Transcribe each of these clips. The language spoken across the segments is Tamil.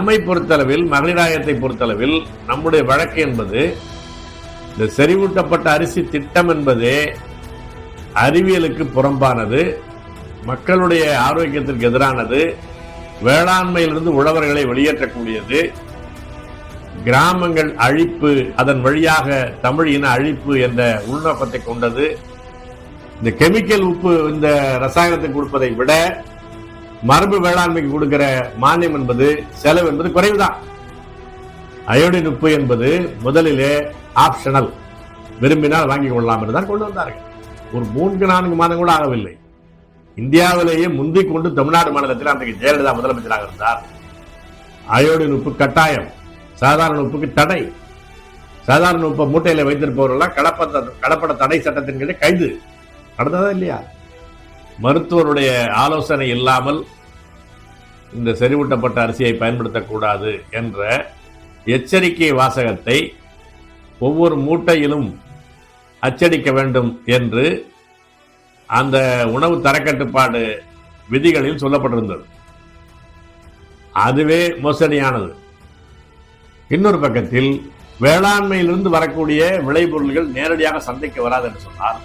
நம்மை பொறுத்தளவில் மகளிராயத்தை பொறுத்தளவில் நம்முடைய வழக்கு என்பது இந்த செறிவூட்டப்பட்ட அரிசி திட்டம் என்பதே அறிவியலுக்கு புறம்பானது மக்களுடைய ஆரோக்கியத்திற்கு எதிரானது வேளாண்மையிலிருந்து உழவர்களை வெளியேற்றக்கூடியது கிராமங்கள் அழிப்பு அதன் வழியாக தமிழ் இன அழிப்பு என்ற உள்நோக்கத்தை கொண்டது இந்த கெமிக்கல் உப்பு இந்த ரசாயனத்தை கொடுப்பதை விட மரபு வேளாண்மைக்கு கொடுக்கிற மானியம் என்பது செலவு என்பது குறைவுதான். அயோடின் உப்பு என்பது முதலிலே ஆப்ஷனல் விரும்பினால் வாங்கி கொள்ளலாம் என்று தான் கொண்டு வந்தார்கள். ஒரு மூன்று நான்கு மாதம் கூட ஆகவில்லை. இந்தியாவிலேயே முந்திக் கொண்டு தமிழ்நாடு மாநிலத்தில் அன்றைக்கு ஜெயலலிதா முதலமைச்சராக இருந்தார். அயோடின் உப்பு கட்டாயம். சாதாரண உப்புக்கு தடை. சாதாரண உப்பை மூட்டையில வைத்திருப்பவர்கள்லாம் கடப்பட கடப்பட தடை சட்டத்தின் கீழே கைது. நடந்ததா இல்லையா? மருத்துவருடைய ஆலோசனை இல்லாமல் இந்த செறிவூட்டப்பட்ட அரிசியை பயன்படுத்தக்கூடாது என்ற எச்சரிக்கை வாசகத்தை ஒவ்வொரு மூட்டையிலும் அச்சடிக்க வேண்டும் என்று அந்த உணவு தரக்கட்டுப்பாடு விதிகளில் சொல்லப்பட்டிருந்தது. அதுவே மோசடியானது. இன்னொரு பக்கத்தில் வேளாண்மையிலிருந்து வரக்கூடிய விளைபொருள்கள் நேரடியாக சந்தைக்கு வராது என்று சொன்னால்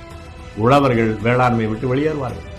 உழவர்கள் வேளாண்மையை விட்டு வெளியேறுவார்கள்.